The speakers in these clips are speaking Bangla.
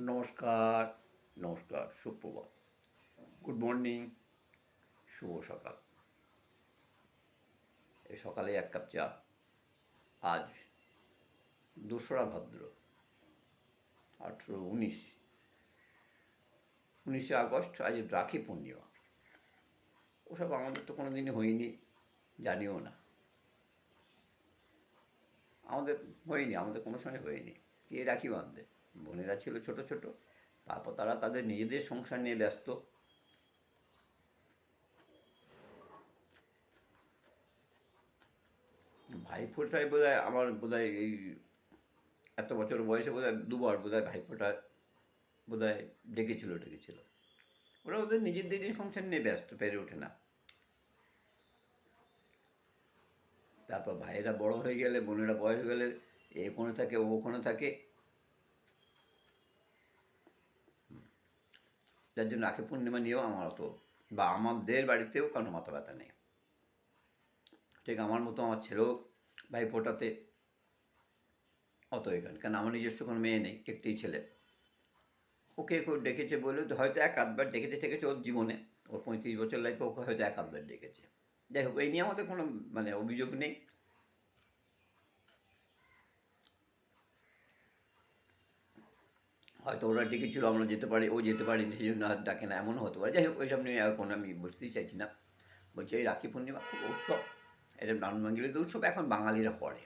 নমস্কার নমস্কার, সুপ্রভাত। গুড মর্নিং শুভ সকাল। এই সকালে এক কাপ চা। আজ দোসরা ভাদ্র, আঠেরো উনিশ। উনিশে আগস্ট, আজ রাখি পূর্ণিমা। ওসব আমাদের তো কোনো দিনই হয়নি, জানিও না। আমাদের হয়নি, আমাদের কোনো সময় হয়নি, কে রাখি বাঁধবে? বোনেরা ছিল ছোট ছোট। তারপর তারা তাদের নিজেদের সংসার নিয়ে ব্যস্ত। ভাইফোঁটায় বোধ হয় আমার বোধ হয় এই এত বছর বয়সে বোধ হয় দুবার বোধ হয় ভাইফোঁটা বোধ হয় ডেকেছিল ডেকেছিল। ওরা ওদের নিজেদেরই সংসার নিয়ে ব্যস্ত, পেরে ওঠে না। তারপর ভাইয়েরা বড় হয়ে গেলে, বোনেরা বয়স হয়ে গেলে, এ কোণে থাকে, ও কোণে থাকে যার জন্য রাখি পূর্ণিমা নিয়েও আমার অত বা আমাদের বাড়িতেও কোনো মাথা ব্যথা নেই। ঠিক আমার মতো আমার ছেলেও ভাই ফোটাতে অত এখানে কারণ আমার নিজস্ব কোনো মেয়ে নেই, একটি ছেলে। ওকে ডেকেছে বলে হয়তো এক আধবার ডেকেছে ঠেকেছে ওর জীবনে, ওর পঁয়ত্রিশ বছর লাইফে ওকে হয়তো এক আধবার ডেকেছে। যাই হোক, এই নিয়ে আমাদের কোনো মানে অভিযোগ নেই। হয়তো ওরা ডেকেছিল আমরা যেতে পারি, ও যেতে পারি, সেই জন্য আর ডাকে না, এমনও হতে পারে। যাই হোক, ওইসব নিয়ে এখন আমি বলতেই চাইছি না। বলছি, এই রাখি পূর্ণিমা খুব উৎসব। এটা বাংলাদেশ উৎসব, এখন বাঙালিরা করে।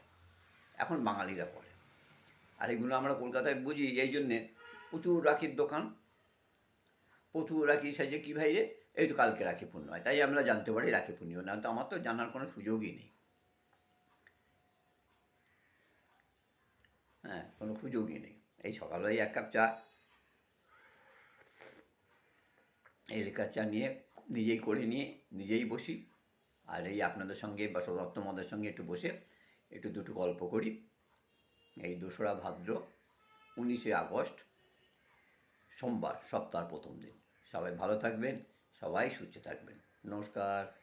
এখন বাঙালিরা করে। আর এগুলো আমরা কলকাতায় বুঝি, এই জন্যে প্রচুর রাখির দোকান। প্রচুর রাখি সাজে কী ভাই রে? এই তো কালকে রাখি পূর্ণিমা, তাই আমরা জানতে পারি রাখি পূর্ণিমা না, তো আমার তো জানার কোনো সুযোগই নেই। হ্যাঁ কোনো সুযোগই নেই। এই সকালবেলায় এক কাপ চা, এই লেখার চা নিয়ে নিজেই করে নিয়ে নিজেই বসি। আর এই আপনাদের সঙ্গে বা রত্নমদের সঙ্গে একটু বসে একটু দুটো গল্প করি। এই দোসরা ভাদ্র উনিশে আগস্ট, সোমবার, সপ্তাহের প্রথম দিন। সবাই ভালো থাকবেন, সবাই সুস্থ থাকবেন। নমস্কার।